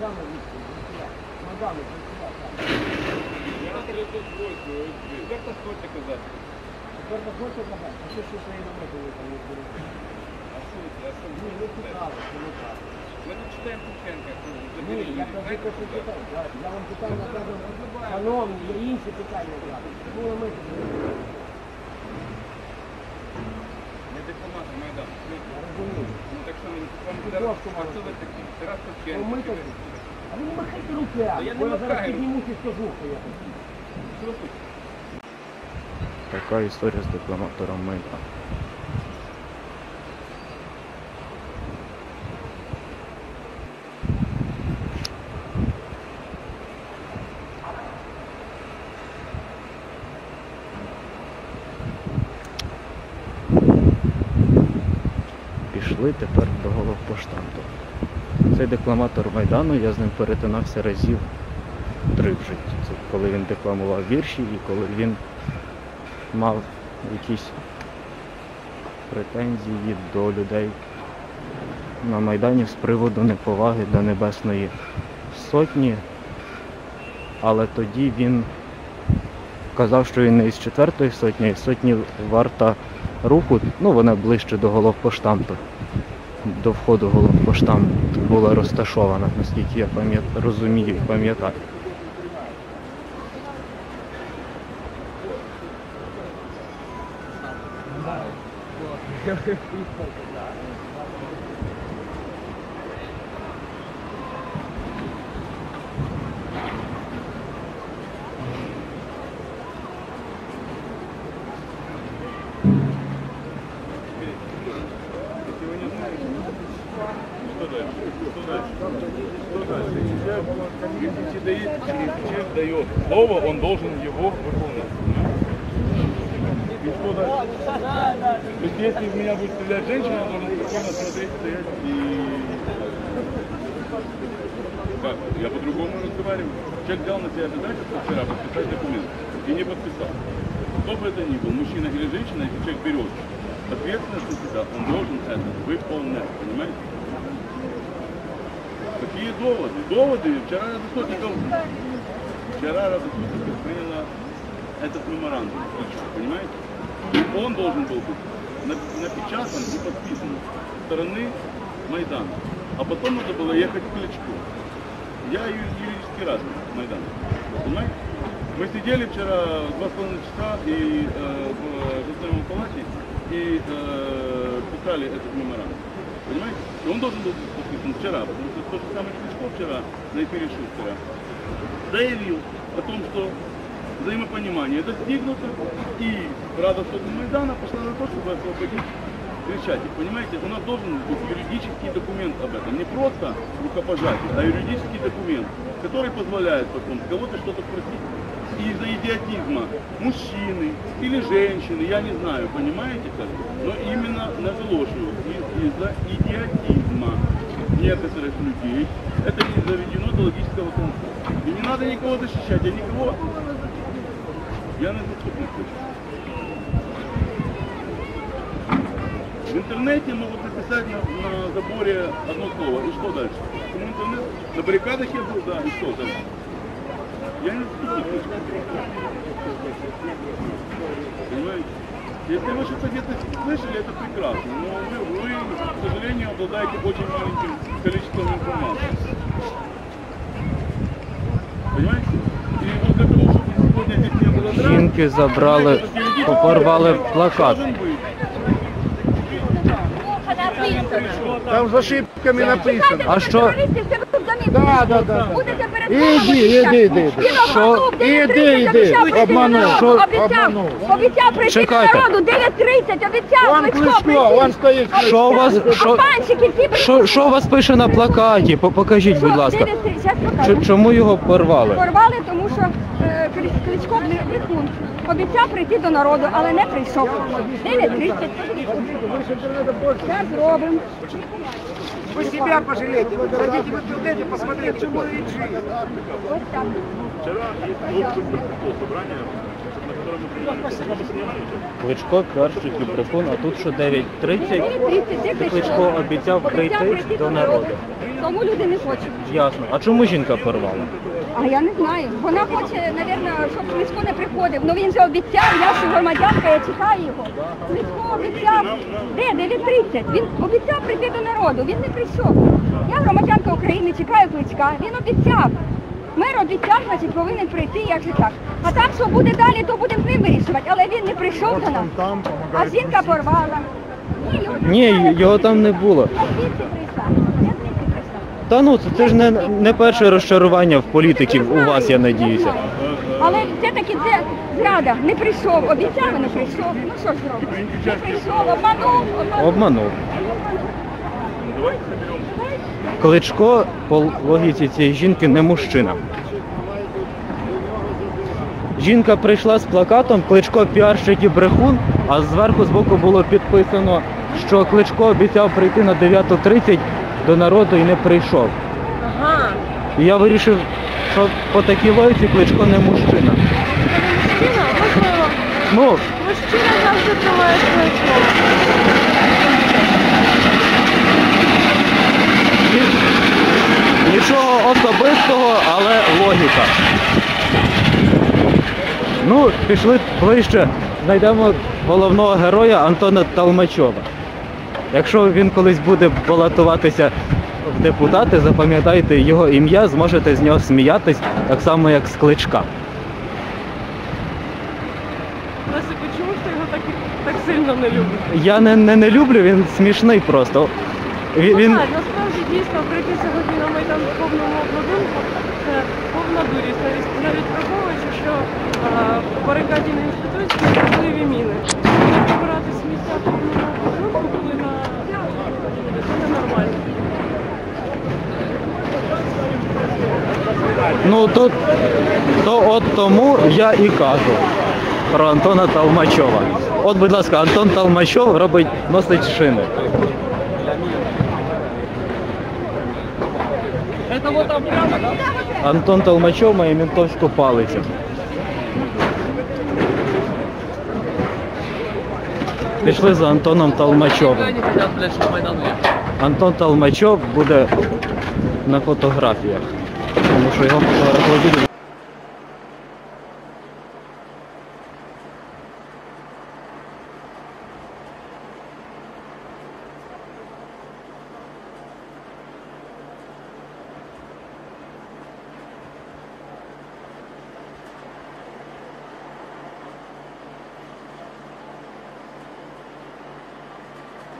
саме відповідь. Майдану, Я на 38 Як так хочете казати? Тепер не хоче казати, а що ще свої намети ви там? А що це? А що Ні, ви це так. Ми не читаємо. Ні, я кажу, що питаю. Я- вам кажу, шановні, є інші питання. Чому намети? Не дипломати Майдану. Я розумію. А ви не махайте руки, Та я не бо я зараз махаю. піднімусь і я такий. Така історія з дипломатором Майдану. Пішли тепер до головпоштамту. Цей декламатор Майдану, я з ним перетинався разів три в житті. Це коли він декламував вірші і коли він мав якісь претензії до людей на Майдані з приводу неповаги до Небесної Сотні. Але тоді він казав, що він не із четвертої сотні, а із сотні варта руху, ну вона ближче до головпоштамту, до входу головпоштамту була розташована, наскільки я розумію і пам'ятаю. Если дает- слово, он должен его выполнять. И что дальше? То есть если в меня будет стрелять женщина, я должен спокойно смотреть, стоять и... Как? Я по-другому разговариваю. Человек взял на себя задачу вчера подписать документ и не подписал. Кто бы это ни был, мужчина или женщина, если человек берет ответственность на себя, он должен это выполнять, понимаете? Какие доводы? Доводы. Вчера Рада Сотников, вчера Рада Сотников приняла этот меморандум, понимаете? И он должен был быть на- напечатан и подписан со стороны Майдана. А потом надо было ехать к Кличку. Я юридический раз Майдан. Понимаете? Мы сидели вчера два с половиной часа и, э, в Государственном палате и э, писали этот меморандум. Понимаете? Он должен был быть подписан вчера, потому что тот же самый Кличко вчера на эфире Шустера заявил о том, что взаимопонимание достигнуто, и Рада Сотни Майдана пошла на то, чтобы освободить Крещатик. Понимаете, у нас должен быть юридический документ об этом. Не просто рукопожатие, а юридический документ, который позволяет потом кого-то что-то просить. Из-за идиотизма мужчины или женщины, я не знаю, понимаете как? Но именно наголошую, из- из-за идиотизма некоторых людей это не заведено до логического конца. И не надо никого защищать, я никого... Я на хочу. В интернете могут написать на, на заборе одно слово. И что дальше? Кому интернет? На баррикадах я был, да, и что дальше? Я не заступник Понимаете? Если вы что-то где-то слышали, это прекрасно. Но вы, вы, к сожалению, обладаете очень маленьким количеством информации. Понимаете? И вот для того, чтобы сегодня здесь не было драк, Жінки забрали, порвали плакат. должен быть. Там з ошибками написано. А що? Да, да, да. Будете Іди, іди, іди. Що? Іди, іди. Обманув. Що? Обіцяв, обіцяв прийти до Чекайте. народу 9.30, обіцяв Вон Кличко Кличко, прийти. вон стоїть. Що у вас, що, панчики ті що, що у вас пише на плакаті? По- Покажіть, будь ласка. 9.30, зараз покажу. Чому його порвали? Порвали, тому що е, Кличко брехун. Обіцяв прийти до народу, але не прийшов. 9.30. Зараз зробимо. Вы себя пожалієте. Вы ви в интернете, посмотрите, чому він жить. Ось так. Вчера есть общее собрание, Кличко перший брехун, а тут що 9.30. 9.30, Кличко обіцяв прийти до народу. Тому люди не хочуть. Ясно. А чому жінка порвала? А я не знаю. Вона хоче, мабуть, щоб Кличко не приходив. Ну він же обіцяв, я ж громадянка, я чекаю його. Кличко обіцяв. Де? 9.30. Він обіцяв прийти до народу. Він не прийшов. Я громадянка України, чекаю Кличка. Він обіцяв. Мер обіцяв, значить, повинен прийти, як же так. А там, що буде далі, то будемо з ним вирішувати. Але він не прийшов до нас. А жінка порвала. Ні, його там Ні, немає. його там не було. Я звідси прийшла. Я звідси прийшла. Та ну це, це ж не, не перше розчарування в політиків у вас, я надіюся. Але все-таки це зрада. Не прийшов, обіцяв, і не прийшов. Ну що ж зробиш? Не прийшов, обманув, обманув. Обманув. Кличко по логіці цієї жінки не мужчина. Жінка прийшла з плакатом Кличко піарщик і брехун, а зверху збоку було підписано, що Кличко обіцяв прийти на 9.30 до народу і не прийшов. Ага. І я вирішив, що по такій логіці Кличко не мужчина. Мужчина, можливо. Ну, Мужчина завжди тримає своє особистого, але логіка. Ну, пішли ближче, знайдемо головного героя Антона Талмачова. Якщо він колись буде балотуватися в депутати, запам'ятайте його ім'я, зможете з нього сміятись, так само як з кличка. Лесику, чому ж ти його так, так сильно не любиш? Я не, не, не люблю, він смішний просто. Він, він, Ну, так, насправді дійсно прийти сьогодні на Майдан в повному обладунку це повна дурість, навіть, навіть враховуючи, що а, барикаді на інституції можливі міни. Коли прибирати сміття в повному обладунку, коли на це ненормально. Ну то, то от тому я і кажу про Антона Талмачова. От, будь ласка, Антон Талмачов робить носить шини. Антон Толмачов має ментовську палицю. Пішли за Антоном Толмачовим. Антон Толмачов буде на фотографіях, тому що його фотографують.